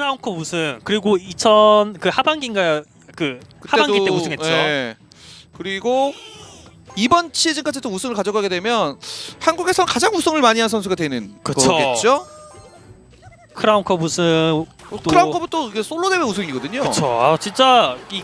크라운컵 우승 그리고 2000 그 하반기인가요? 그 하반기 때 우승했죠. 예. 그리고 이번 시즌까지 또 우승을 가져가게 되면 한국에서 가장 우승을 많이 한 선수가 되는 그쵸. 거겠죠. 크라운컵 우승 또- 크라운컵은 또 이게 솔로 대회 우승이거든요. 그쵸. 아, 진짜 이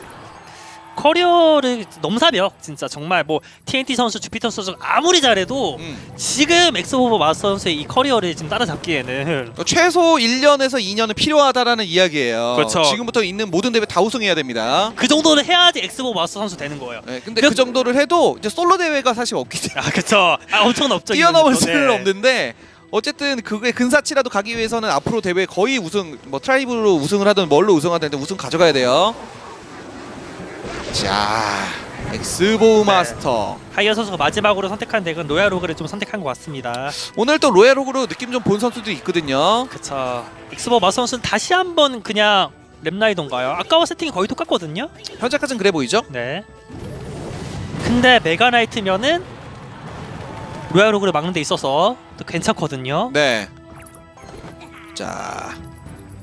커리어를 넘사벽 진짜 정말 뭐 TNT 선수, 주피터 선수 아무리 잘해도 음. 지금 엑스오버 마스터 선수의 이 커리어를 지금 따라잡기에는 최소 1년에서 2년은 필요하다라는 이야기예요. 그렇죠. 지금부터 있는 모든 대회 다 우승해야 됩니다. 그 정도는 해야지 엑스오버 마스터 선수 되는 거예요. 네, 근데 그- 그 정도를 해도 이제 솔로 대회가 사실 없기 때문에 아 그쵸. 아 엄청 없죠. 뛰어넘을. 수는 네. 없는데 어쨌든 그게 근사치라도 가기 위해서는 앞으로 대회 거의 우승 뭐 트라이브로 우승을 하든 뭘로 우승하든 우승 가져가야 돼요. 자, 엑스보우 네. 마스터. 하이어 선수가 마지막으로 선택한 덱은 로얄 로그를 좀 선택한 것 같습니다. 오늘 또 로얄 호그로 느낌 좀 본 선수도 있거든요. 그쵸. 엑스오버 마스터 선수는 다시 한번 그냥 랩라이던가요? 아까와 세팅이 거의 똑같거든요. 현재까지는 그래 보이죠? 네. 근데 메가나이트면은 로얄 로그를 막는 데 있어서 또 괜찮거든요. 네. 자,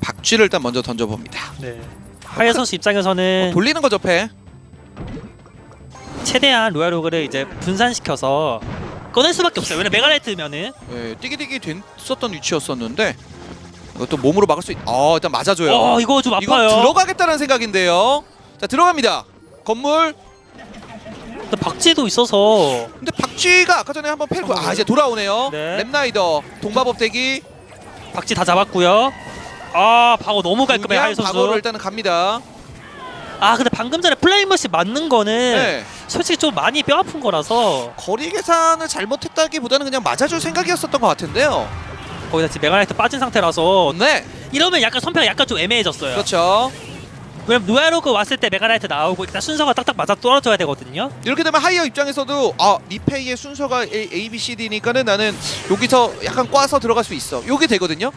박쥐를 일단 먼저 던져봅니다. 네. 하이어 선수 입장에서는 어, 돌리는 거죠, 패. 최대한 로얄 로그를 이제 분산시켜서 꺼낼 수밖에 없어요. 왜냐면 메가나이트면은 예, 뛰기뛰기 됐었던 위치였었는데 이것도 몸으로 막을 수 있... 어, 일단 맞아줘요. 어 이거 좀 이거 아파요. 들어가겠다는 생각인데요. 자, 들어갑니다. 건물. 근데 박쥐도 있어서 근데 박쥐가 아까 전에 한번 패고 아 이제 돌아오네요. 네. 랩라이더 동마법 대기 박쥐 다 잡았고요. 아 방어 너무 깔끔해 하이 선수. 방어로 일단은 갑니다. 아 근데 방금 전에 플레이머시 맞는 거는 네. 솔직히 좀 많이 뼈 아픈 거라서 거리 계산을 잘못했다기보다는 그냥 맞아줄 생각이었었던 것 같은데요. 거기다 지금 메가나이트 빠진 상태라서 네, 이러면 약간 선패가 약간 좀 애매해졌어요. 그렇죠. 왜냐면 노야로그 왔을 때 메가나이트 나오고 일단 순서가 딱딱 맞아 떨어져야 되거든요. 이렇게 되면 하이어 입장에서도 아 리페이의 순서가 A, A B, C, D니까는 나는 여기서 약간 꽈서 들어갈 수 있어. 요게 되거든요.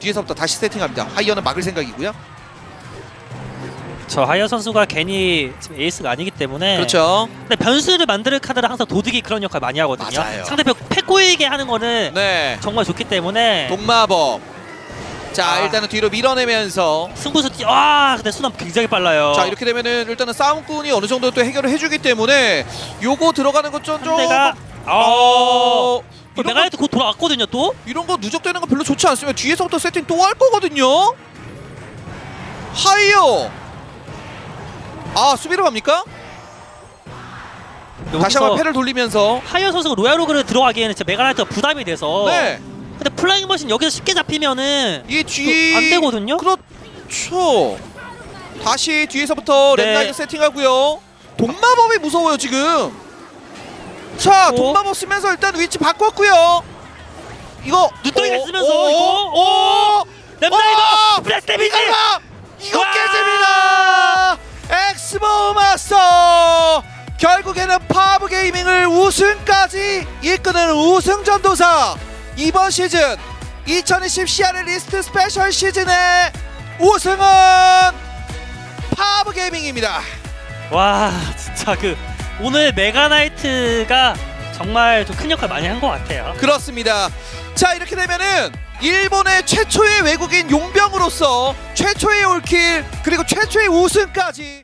뒤에서부터 다시 세팅합니다. 하이어는 막을 생각이고요. 저 하이어 선수가 괜히 지금 에이스가 아니기 때문에 그렇죠. 근데 변수를 만드는 카드를 항상 도둑이 그런 역할 많이 하거든요. 맞아요. 상대편 패 꼬이게 하는 거는 네. 정말 좋기 때문에 동마법. 자 아. 일단은 뒤로 밀어내면서 승부수 뛰. 와 근데 순환 굉장히 빨라요. 자 이렇게 되면은 일단은 싸움꾼이 어느 정도 또 해결을 해주기 때문에 요거 들어가는 것좀 좀. 상대가 어. 어. 이런 거, 메가나이트 곧 돌아왔거든요 또. 이런 거 누적되는 거 별로 좋지 않으면 뒤에서부터 세팅 또 할 거거든요. 하이어. 아 수비로 갑니까? 다시 한번 패를 돌리면서. 하이어 선수가 로얄로그를 들어가기에는 진짜 메가나이트가 부담이 돼서. 네. 근데 플라잉 머신 여기서 쉽게 잡히면은 이 뒤. 안 되거든요. 그렇죠. 다시 뒤에서부터 네. 랩라이트 세팅하고요. 동마법이 무서워요 지금. 자 오. 동마법 쓰면서 일단 위치 바꿨고요. 이거 눈덩이를 오, 쓰면서 오, 이거 오, 오! 플래시 데미지. 이거가 이거. 엑스보 마스터 결국에는 파브 게이밍을 우승까지 이끄는 우승 전도사 이번 시즌 2020 CR 리스트 스페셜 시즌의 우승은 파브 게이밍입니다. 와 진짜 그 오늘 메가나이트가 정말 좀 큰 역할 많이 한 것 같아요. 그렇습니다. 자 이렇게 되면은 일본의 최초의 외국인 용병으로서 최초의 올킬 그리고 최초의 우승까지